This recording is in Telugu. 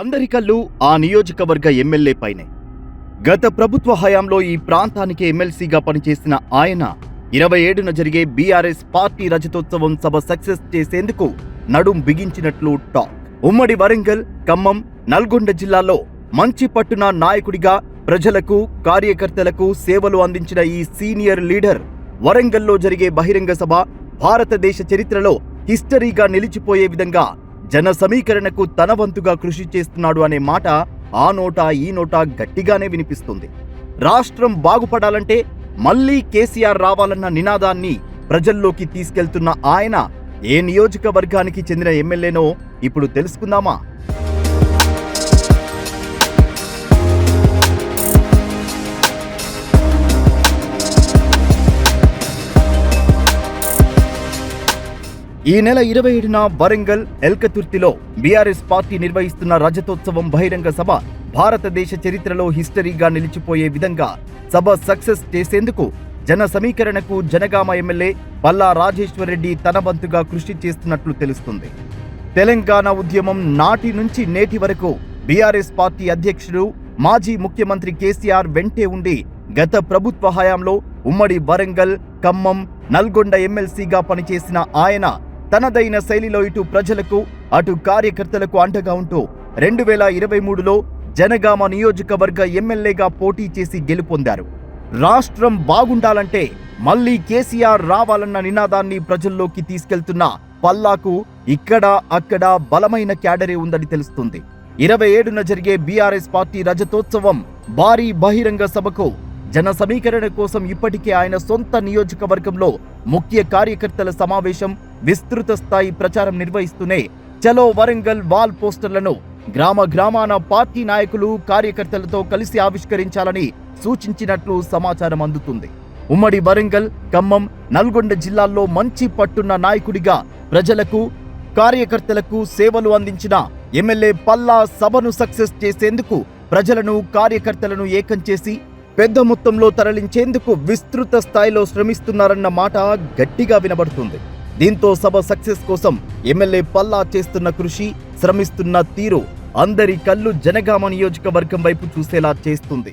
అందరి కళ్ళు ఆ నియోజకవర్గ ఎమ్మెల్యే పైనే. గత ప్రభుత్వ హయాంలో ఈ ప్రాంతానికి ఎమ్మెల్సీగా పనిచేసిన ఆయన ఇరవై ఏడున జరిగే బీఆర్ఎస్ పార్టీ రజతోత్సవం సభ సక్సెస్ చేసేందుకు నడుం బిగించినట్లు టాక్. ఉమ్మడి వరంగల్ ఖమ్మం నల్గొండ జిల్లాలో మంచి పట్టున నాయకుడిగా ప్రజలకు కార్యకర్తలకు సేవలు అందించిన ఈ సీనియర్ లీడర్ వరంగల్లో జరిగే బహిరంగ సభ భారతదేశ చరిత్రలో హిస్టరీగా నిలిచిపోయే విధంగా జన సమీకరణకు తన వంతుగా కృషి చేస్తున్నాడు అనే మాట ఆ నోటా ఈ నోటా గట్టిగానే వినిపిస్తుంది. రాష్ట్రం బాగుపడాలంటే మళ్ళీ కేసీఆర్ రావాలన్న నినాదాన్ని ప్రజల్లోకి తీసుకెళ్తున్న ఆయన ఏ నియోజకవర్గానికి చెందిన ఎమ్మెల్యేనో ఇప్పుడు తెలుసుకుందామా? ఈ నెల ఇరవై ఏడున వరంగల్ ఎల్కతుర్తిలో బీఆర్ఎస్ పార్టీ నిర్వహిస్తున్న రజతోత్సవం బహిరంగ సభ భారతదేశ చరిత్రలో హిస్టరీగా నిలిచిపోయే విధంగా సభ సక్సెస్ చేసేందుకు జన సమీకరణకు జనగామ ఎమ్మెల్యే పల్లా రాజేశ్వరరెడ్డి తన వంతుగా కృషి చేస్తున్నట్లు తెలుస్తుంది. తెలంగాణ ఉద్యమం నాటి నుంచి నేటి వరకు బీఆర్ఎస్ పార్టీ అధ్యక్షుడు మాజీ ముఖ్యమంత్రి కేసీఆర్ వెంటే ఉండి గత ప్రభుత్వ హయాంలో ఉమ్మడి వరంగల్ ఖమ్మం నల్గొండ ఎమ్మెల్సీగా పనిచేసిన ఆయన తనదైన శైలిలో ఇటు ప్రజలకు అటు కార్యకర్తలకు అండగా ఉంటూ రెండు వేల ఇరవై మూడులో జనగామ నియోజకవర్గ ఎమ్మెల్యేగా పోటీ చేసి గెలుపొందారు. రాష్ట్రం బాగుండాలంటే మళ్ళీ కేసీఆర్ రావాలన్న నినాదాన్ని ప్రజల్లోకి తీసుకెళ్తున్న పల్లాకు ఇక్కడ అక్కడ బలమైన క్యాడరే ఉందని తెలుస్తుంది. ఇరవై ఏడున జరిగే బీఆర్ఎస్ పార్టీ రజతోత్సవం భారీ బహిరంగ సభకు జన సమీకరణ కోసం ఇప్పటికే ఆయన సొంత నియోజకవర్గంలో ముఖ్య కార్యకర్తల సమావేశం విస్తృత స్థాయి ప్రచారం నిర్వహిస్తూనే చలో వరంగల్ వాల్ పోస్టర్లను గ్రామ గ్రామాన పార్టీ నాయకులు కార్యకర్తలతో కలిసి ఆవిష్కరించాలని సూచించినట్లు సమాచారం అందుతుంది. ఉమ్మడి వరంగల్ ఖమ్మం నల్గొండ జిల్లాల్లో మంచి పట్టున్న నాయకుడిగా ప్రజలకు కార్యకర్తలకు సేవలు అందించిన ఎమ్మెల్యే పల్లా సభను సక్సెస్ చేసేందుకు ప్రజలను కార్యకర్తలను ఏకం చేసి పెద్ద మొత్తంలో తరలించేందుకు విస్తృత స్థాయిలో శ్రమిస్తున్నారన్న మాట గట్టిగా వినబడుతుంది. దీంతో సభ సక్సెస్ కోసం ఎమ్మెల్యే పల్లా చేస్తున్న కృషి శ్రమిస్తున్న తీరు అందరి కళ్ళు జనగామ నియోజకవర్గం వైపు చూసేలా చేస్తుంది.